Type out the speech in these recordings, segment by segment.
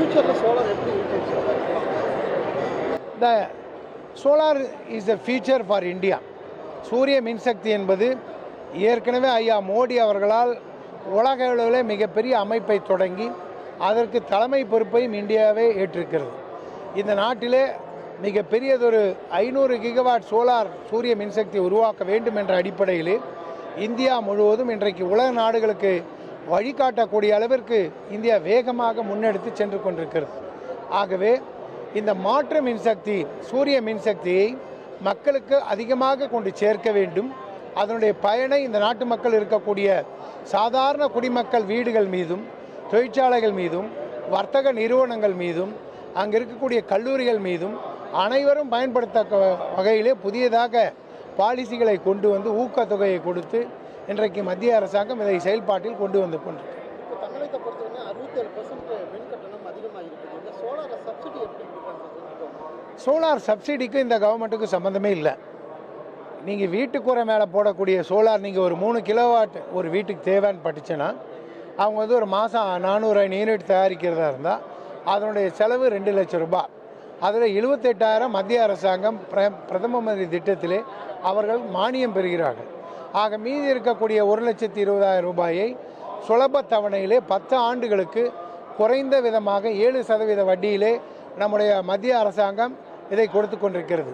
ஃபியூச்சரில் சோலார் எப்படி the solar is the future for India சூரிய மின்சக்தி என்பது ஏற்கனவே ஐயா மோடி அவர்களால் உலக அளவில் மிகப்பெரிய அமைப்பை தொடங்கி அதற்கு தலைமை பொறுப்பையும் இந்தியாவே ஏற்றிருக்கிறது. இந்த நாட்டிலே மிகப்பெரியதொரு ஐநூறு கிகவாட் சோலார் சூரிய மின்சக்தி உருவாக்க வேண்டும் என்ற அடிப்படையிலே இந்தியா முழுவதும் இன்றைக்கு உலக நாடுகளுக்கு வழிகாட்டக்கூடிய அளவிற்கு இந்தியா வேகமாக முன்னெடுத்து சென்று கொண்டிருக்கிறது. ஆகவே இந்த மாற்று மின்சக்தி சூரிய மின்சக்தியை மக்களுக்கு அதிகமாக கொண்டு சேர்க்க வேண்டும். அதனுடைய பயனை இந்த நாட்டு மக்கள் இருக்கக்கூடிய சாதாரண குடிமக்கள் வீடுகள் மீதும் தொழிற்சாலைகள் மீதும் வர்த்தக நிறுவனங்கள் மீதும் அங்கே இருக்கக்கூடிய கல்லூரிகள் மீதும் அனைவரும் பயன்படுத்த வகையிலே புதியதாக பாலிசிகளை கொண்டு வந்து ஊக்கத்தொகையை கொடுத்து இன்றைக்கு மத்திய அரசாங்கம் இதை செயல்பாட்டில் கொண்டு வந்து கொண்டிருக்கு சோலாரை சப்சிடிக்கு இந்த கவர்மெண்ட்டுக்கு சம்மந்தமே இல்லை. நீங்கள் வீட்டுக்கூரை மேலே போடக்கூடிய சோலார் நீங்கள் ஒரு மூணு கிலோவாட் ஒரு வீட்டுக்கு தேவைன்னு பட்டுச்சுன்னா அவங்க வந்து ஒரு மாதம் நானூறு யூனிட் தயாரிக்கிறதா இருந்தால் அதனுடைய செலவு ரெண்டு லட்சம் ரூபாய். அதில் எழுபத்தெட்டாயிரம் மத்திய அரசாங்கம் பிர பிரதம மந்திரி திட்டத்திலே அவர்கள் மானியம் பெறுகிறார்கள். ஆக மீதி இருக்கக்கூடிய ஒரு லட்சத்தி இருபதாயிரம் ரூபாயை சுலப தவணையிலே பத்து ஆண்டுகளுக்கு குறைந்த விதமாக ஏழு சதவீத வட்டியிலே நம்முடைய மத்திய அரசாங்கம் இதை கொடுத்து கொண்டிருக்கிறது.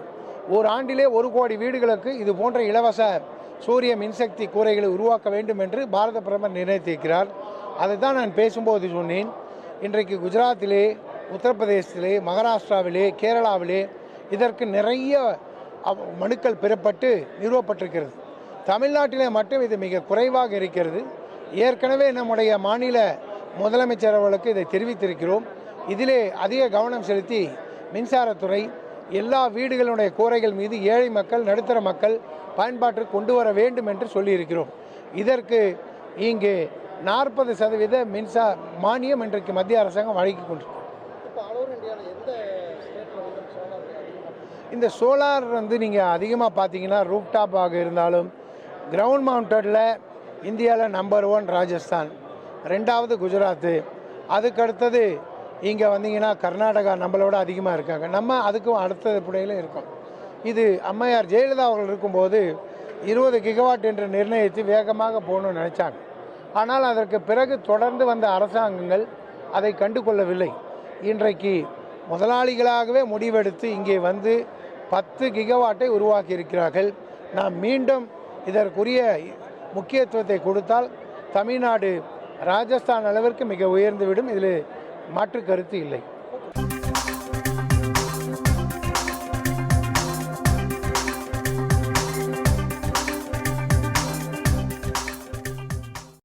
ஒரு ஆண்டிலே ஒரு கோடி வீடுகளுக்கு இது போன்ற இலவச சூரிய மின்சக்தி கூரைகளை உருவாக்க வேண்டும் என்று பாரத பிரதமர் நிர்ணயித்திருக்கிறார் அதை தான் நான் பேசும்போது சொன்னேன். இன்றைக்கு குஜராத்திலே உத்தரப்பிரதேசத்திலே மகாராஷ்டிராவிலே கேரளாவிலே இதற்கு நிறைய மனுக்கள் பெறப்பட்டு நிறுவப்பட்டிருக்கிறது. தமிழ்நாட்டிலே மட்டும் இது மிக குறைவாக இருக்கிறது. ஏற்கனவே நம்முடைய மாநில முதலமைச்சர் அவர்களுக்கு இதை தெரிவித்திருக்கிறோம். இதிலே அதிக கவனம் செலுத்தி மின்சாரத்துறை எல்லா வீடுகளுடைய கூரைகள் மீது ஏழை மக்கள் நடுத்தர மக்கள் பயன்பாட்டிற்கு கொண்டு வர வேண்டும் என்று சொல்லியிருக்கிறோம். இதற்கு இங்கு நாற்பது சதவீத மின்சார மானியம் இன்றைக்கு மத்திய அரசாங்கம் வழங்கி கொண்டிருக்கிறது. இந்த சோலார் வந்து நீங்கள் அதிகமாக பார்த்தீங்கன்னா ரூப்டாப்பாக இருந்தாலும் கிரவுண்ட் மவுண்டடில் இந்தியாவில் நம்பர் ஒன் ராஜஸ்தான். ரெண்டாவது குஜராத்து. அதுக்கு அடுத்தது இங்கே வந்தீங்கன்னா கர்நாடகா நம்மளோட அதிகமாக இருக்காங்க. நம்ம அதுக்கும் அடுத்தது புடையில இருக்கோம். இது அம்மையார் ஜெயலலிதா அவர்கள் இருக்கும்போது இருபது கிகவாட் என்று நிர்ணயித்து வேகமாக போகணும்னு நினச்சாங்க. ஆனால் அதற்கு பிறகு தொடர்ந்து வந்த அரசாங்கங்கள் அதை கண்டு கொள்ளவில்லை இன்றைக்கு முதலாளிகளாகவே முடிவெடுத்து இங்கே வந்து பத்து கிகவாட்டை உருவாக்கி இருக்கிறார்கள் நாம் மீண்டும் இதற்குரிய முக்கியத்துவத்தை கொடுத்தால் தமிழ்நாடு ராஜஸ்தான் அளவிற்கு மிக உயர்ந்துவிடும் இதில் மாற்று கருத்து இல்லை.